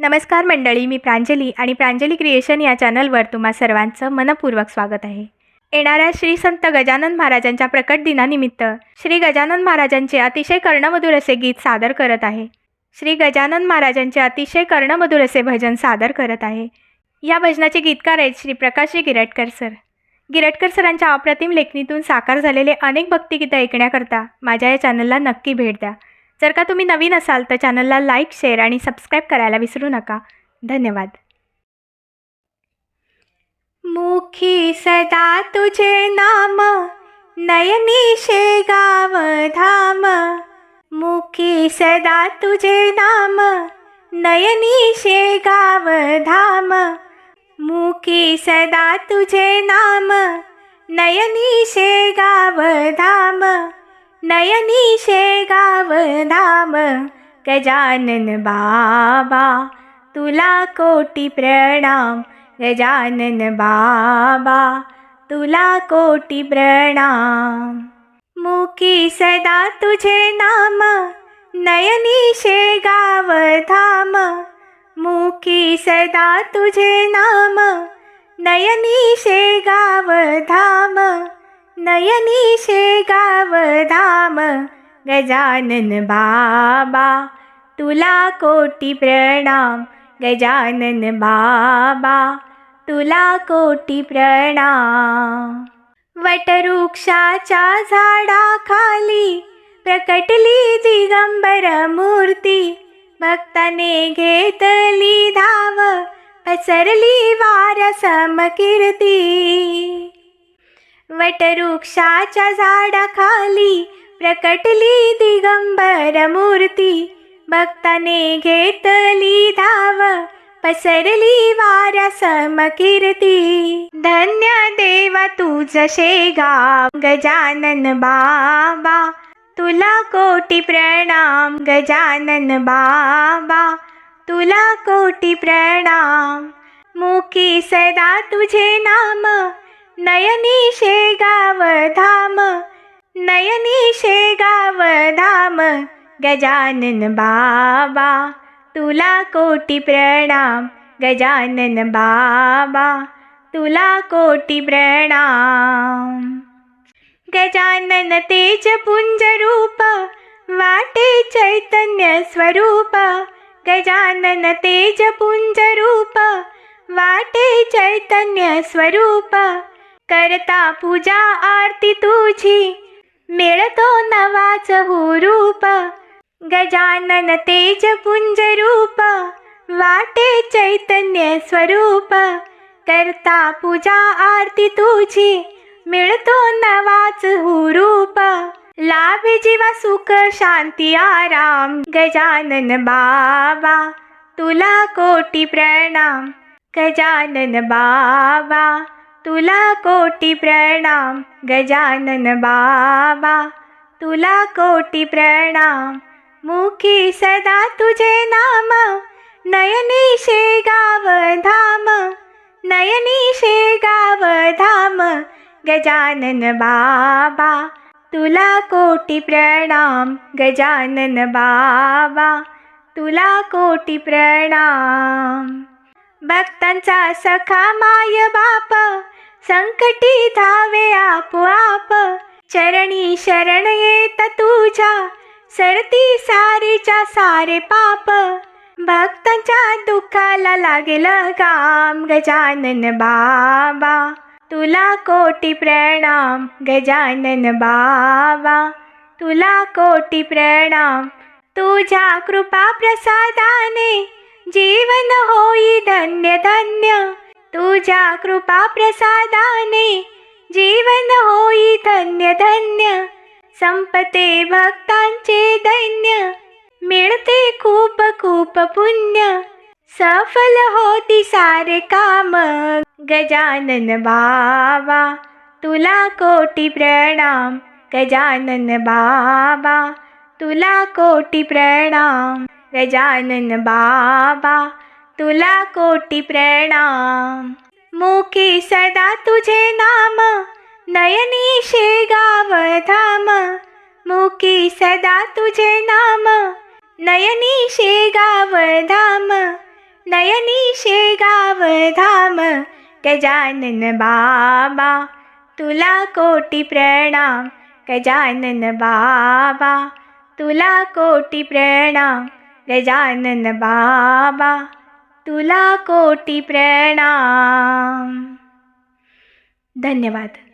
नमस्कार मंडळी मी प्रांजली आणि प्रांजली क्रिएशन या चॅनलवर तुम्हा सर्वांचं मनपूर्वक स्वागत आहे. येणाऱ्या श्री संत गजानन महाराजांच्या प्रकट दिनानिमित्त श्री गजानन महाराजांचे अतिशय कर्णमधुर असे गीत सादर करत आहे. श्री गजानन महाराजांचे अतिशय कर्णमधुर असे भजन सादर करत आहे. या भजनाचे गीतकार आहेत श्री प्रकाशजी गिरटकर सर. गिरटकर सरांच्या अप्रतिम लेखणीतून साकार झालेले अनेक भक्तिगीतं ऐकण्याकरता माझ्या या चॅनलला नक्की भेट द्या. जर का तुम्ही नवीन असाल तर चॅनलला लाईक शेअर आणि सबस्क्राईब करायला विसरू नका. धन्यवाद. मुखी सदा तुझे नाम नयनी शेगाव धाम. मुखी सदा तुझे नाम नयनी शेगाव धाम. मुखी सदा तुझे नाम नयनी शेगाव धाम. नयनी शेगाव धाम गजानन बाबा तुला कोटी प्रणाम गजानन बाबा तुला कोटी प्रणाम. मुखी सदा तुझे नाम नयनी शेगाव धाम मुखी सदा तुझे नाम नयनी शेगाव धाम. नयनी शेगाव धाम गजानन बाबा तुला कोटी प्रणाम गजानन बाबा तुला कोटी प्रणाम. वटवृक्षाच्या झाडाखाली प्रकटली दिगंबर मूर्ती भक्ताने घेतली धाव पसरली वार समकीर्ती वटवृक्षाच्या झाडाखाली प्रकटली दिगंबर मूर्ती. भक्ताने घेतली धाव पसरली वाऱ्या समकीर्ती. धन्य देवा तुझ शेगाव गजानन बाबा. तुला कोटी प्रणाम गजानन बाबा. तुला कोटी प्रणाम. मुखी सदा तुझे नाम नयनी शेगाव धाम नयनी शेगाव धाम गजानन बाबा तुला कोटी प्रणाम गजानन बाबा तुला कोटी प्रणाम. गजानन तेज पुंज रूप वाटे चैतन्य स्वरूप गजानन तेज पुंज रूप वाटे चैतन्य स्वरूप करता पूजा आरती तुझी. मिळतो नवाच हुरूप. गजानन तेज पुंज रूप. वाटे चैतन्य स्वरूप. करता पूजा आरती तुझी. मिळतो नवाच हुरूप. लाभ जीवा सुख शांती आराम. गजानन बाबा तुला कोटी प्रणाम. गजानन बाबा. तुला कोटी प्रणाम गजानन बाबा. तुला कोटी प्रणाम मुखी सदा तुझे नाम. नयनी शेगाव धाम नयनी शेगाव धाम गजानन बाबा. तुला कोटी प्रणाम गजानन बाबा. तुला कोटी प्रणाम. भक्तांचा सखा माय बाप. संकटी धावे आपोआप. चरणी शरण येत तुझ्या. सरती सारेच्या सारे पाप. भक्तांच्या दुःखाला लागेल काम गजानन बाबा. तुला कोटी प्रणाम गजानन बाबा. तुला कोटी प्रणाम. तुझ्या कृपा प्रसादाने जीवन होई धन्य धन्य तुझ्या कृपा प्रसादाने जीवन होई धन्य धन्य संपते भक्तांचे दैन्य मिळते खूप खूप पुण्य सफल होती सारे काम. गजानन बाबा तुला कोटी प्रणाम. गजानन बाबा तुला कोटी प्रणाम. गजानन बाबा तुला कोटी प्रणाम. मुखी सदा तुझे नाम नयनी शेगाव धाम. मुखी सदा तुझे नाम नयनी शेगाव धाम. नयनी शेगाव धाम. गजानन बाबा तुला कोटी प्रणाम. गजानन बाबा तुला कोटी प्रणाम. गजानन बाबा तुला कोटी प्रणाम. धन्यवाद.